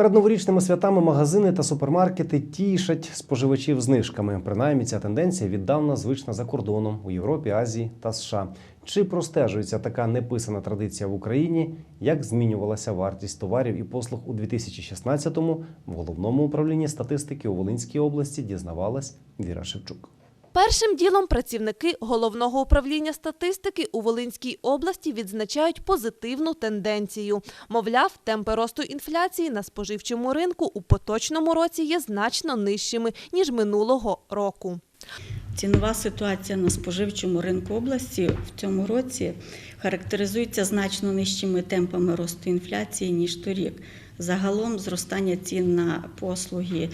Перед новорічними святами магазини та супермаркети тішать споживачів знижками. Принаймні, ця тенденція віддавна звична за кордоном у Європі, Азії та США. Чи простежується така неписана традиція в Україні? Як змінювалася вартість товарів і послуг у 2016-му? В головному управлінні статистики у Волинській області дізнавалась Віра Шевчук. Першим ділом працівники головного управління статистики у Волинській області відзначають позитивну тенденцію. Мовляв, темпи росту інфляції на споживчому ринку у поточному році є значно нижчими ніж минулого року. Цінова ситуація на споживчому ринку області в цьому році характеризується значно нижчими темпами росту інфляції ніж торік. Загалом зростання цін на послуги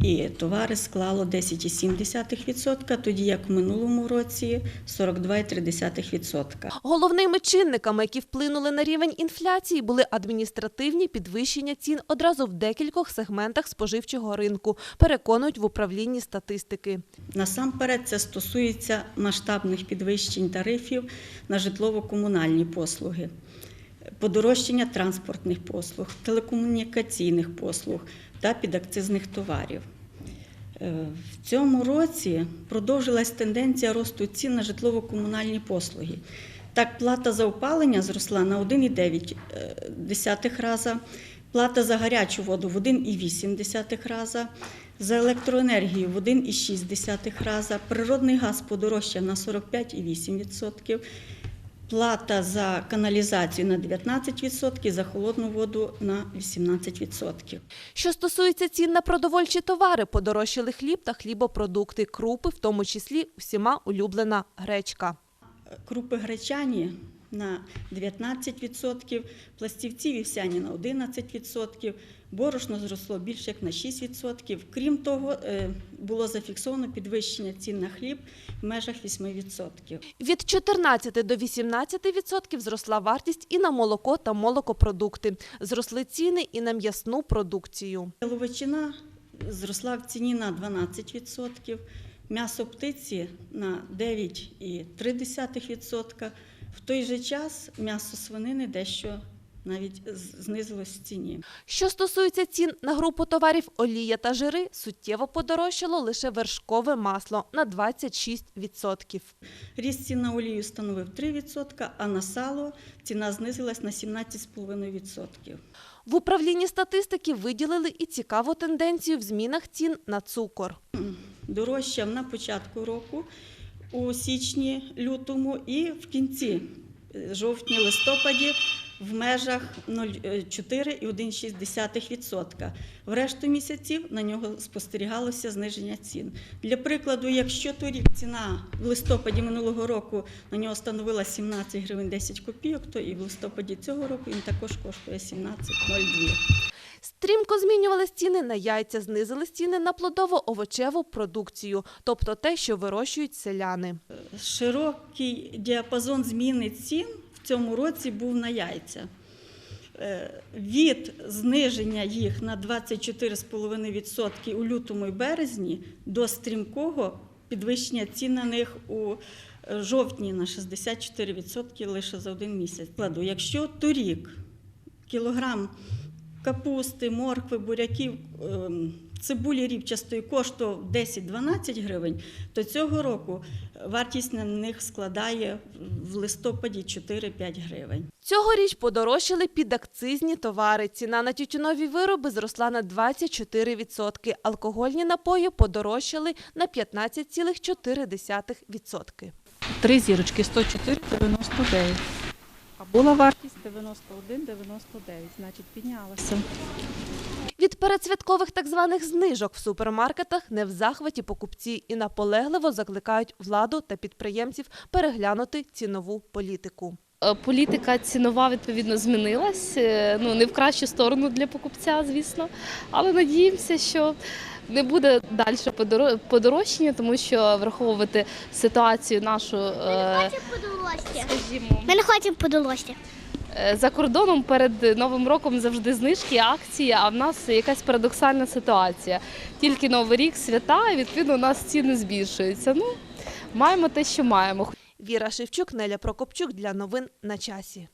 і товари склало 10,7%, тоді як в минулому році 42,3%. Головними чинниками, які вплинули на рівень інфляції, були адміністративні підвищення цін одразу в декількох сегментах споживчого ринку, переконують в управлінні статистики. Насамперед це стосується масштабних підвищень тарифів на житлово-комунальні послуги, подорожчання транспортних послуг, телекомунікаційних послуг та підакцизних товарів. Е, В цьому році продовжилась тенденція росту цін на житлово-комунальні послуги. Так, плата за опалення зросла на 1,9 раза, плата за гарячу воду в 1,8 раза, за електроенергію в 1,6 раза, природний газ подорожчав на 45,8%, плата за каналізацію на 19%, за холодну воду на 18%. Що стосується цін на продовольчі товари, подорожчали хліб та хлібопродукти, крупи, в тому числі всіма улюблена гречка. Крупи гречані на 19%, пластівці вівсяні на 11%, борошно зросло більше як на 6%. Крім того, е, було зафіксовано підвищення цін на хліб в межах 8%. Від 14 до 18% зросла вартість і на молоко та молокопродукти. Зросли ціни і на м'ясну продукцію. Яловичина зросла в ціні на 12%, м'ясо птиці на 9,3%. В той же час м'ясо свинини дещо навіть знизилось в ціні. Що стосується цін на групу товарів олія та жири, суттєво подорожчало лише вершкове масло на 26%. Ріст цін на олію становив 3%, а на сало ціна знизилась на 17,5%. В управлінні статистики виділили і цікаву тенденцію в змінах цін на цукор. Дорожчав на початку року у січні, лютому і в кінці е, жовтні-листопаді в межах 0,4 і 1,6%. В решту місяців на нього спостерігалося зниження цін. Для прикладу, якщо торік ціна в листопаді минулого року на нього становила 17 гривень 10 копійок, то і в листопаді цього року він також коштує 17,02. Стрімко змінювались ціни на яйця, знизились ціни на плодово-овочеву продукцію, тобто те, що вирощують селяни. Широкий діапазон зміни цін в цьому році був на яйця. Е, Від зниження їх на 24,5% у лютому і березні до стрімкого підвищення цін на них у е, жовтні на 64% лише за один місяць. Якщо торік кілограм капусти, моркви, буряків, ем, цибулі рівчастої коштував 10-12 гривень, то цього року вартість на них складає в листопаді 4-5 гривень. Цьогоріч подорожчали підакцизні товари. Ціна на тютюнові вироби зросла на 24%. Алкогольні напої подорожчали на 15,4%. Три зірочки 104,99. Була вартість 91,99, значить піднялася. Від передсвяткових так званих знижок в супермаркетах не в захваті покупці і наполегливо закликають владу та підприємців переглянути цінову політику. Е, Політика цінова відповідно змінилась. е, Ну не в кращу сторону для покупця, звісно. Але надіємося, що не буде далі подоро- подорожчання, тому що враховувати ситуацію нашу, е, Подолосся. скажімо, Ми не хочемо е, за кордоном перед новим роком завжди знижки, акції. А в нас якась парадоксальна ситуація. Тільки новий рік, свята, і відповідно у нас ціни збільшуються. Ну маємо те, що маємо. Віра Шевчук, Неля Прокопчук для новин на часі.